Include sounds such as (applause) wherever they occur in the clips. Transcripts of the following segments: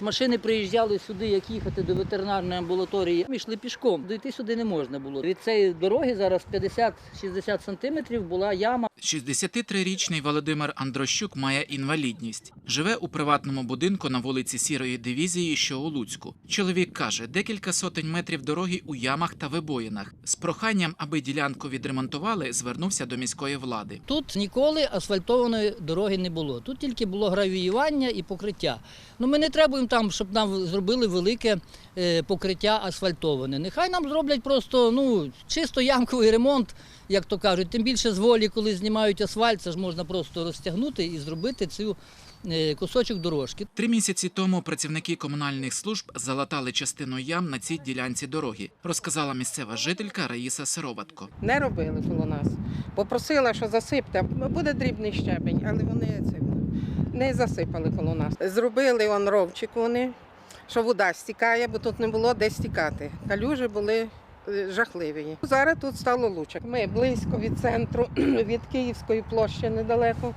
Машини приїжджали сюди, як їхати до ветеринарної амбулаторії. Ми йшли пішком. Дійти сюди не можна було. Від цієї дороги зараз 50-60 сантиметрів була яма. 63-річний Володимир Андрощук має інвалідність. Живе у приватному будинку на вулиці Сірої дивізії, що у Луцьку. Чоловік каже, декілька сотень метрів дороги у ямах та вибоїнах. З проханням, аби ділянку відремонтували, звернувся до міської влади. Тут ніколи асфальтованої дороги не було. Тут тільки було гравіювання і покриття. Ну ми не требуємо там, щоб нам зробили велике е, покриття асфальтоване. Нехай нам зроблять просто ну чисто ямковий ремонт, як то кажуть. Тим більше з волі, коли знімають асфальт, це ж можна просто розтягнути і зробити цю е, кусочок дорожки. Три місяці тому працівники комунальних служб залатали частину ям на цій ділянці дороги, розказала місцева жителька Раїса Сироватко. Не робили коло нас. Попросила, що засипте, буде дрібний щебень, але вони це не засипали коло нас. Зробили он ровчик вони, що вода стікає, бо тут не було де стікати. Калюжі були е, жахливі. Зараз тут стало лучше. Ми близько від центру, (clears throat) від Київської площі недалеко.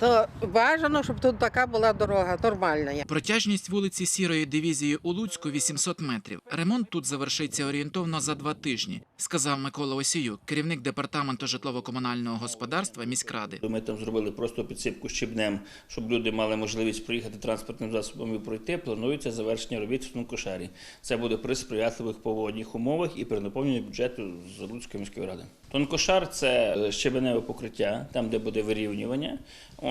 То бажано, щоб тут така була дорога нормальна. Протяжність вулиці Сірої дивізії у Луцьку 800 метрів. Ремонт тут завершиться орієнтовно за два тижні, сказав Микола Осіюк, керівник департаменту житлово-комунального господарства міськради. Ми там зробили просто підсипку щебнем, щоб люди мали можливість проїхати транспортним засобом і пройти. Планується завершення робіт в Тонкошарі. Це буде при сприятливих погодних умовах і при наповненні бюджету з Луцької міської ради. Тонкошар це щебеневе покриття, там де буде вирівнювання.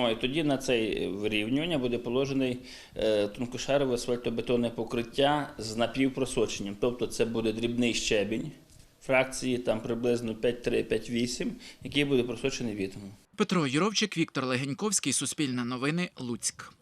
Ой, тоді на це вирівнювання буде положений е, тонкошарове асфальтобетонне покриття з напівпросоченням. Тобто це буде дрібний щебінь фракції там приблизно 5,3-5,8, який буде просочений вітром. Петро Юровчик, Віктор Легеньковський, Суспільне новини, Луцьк.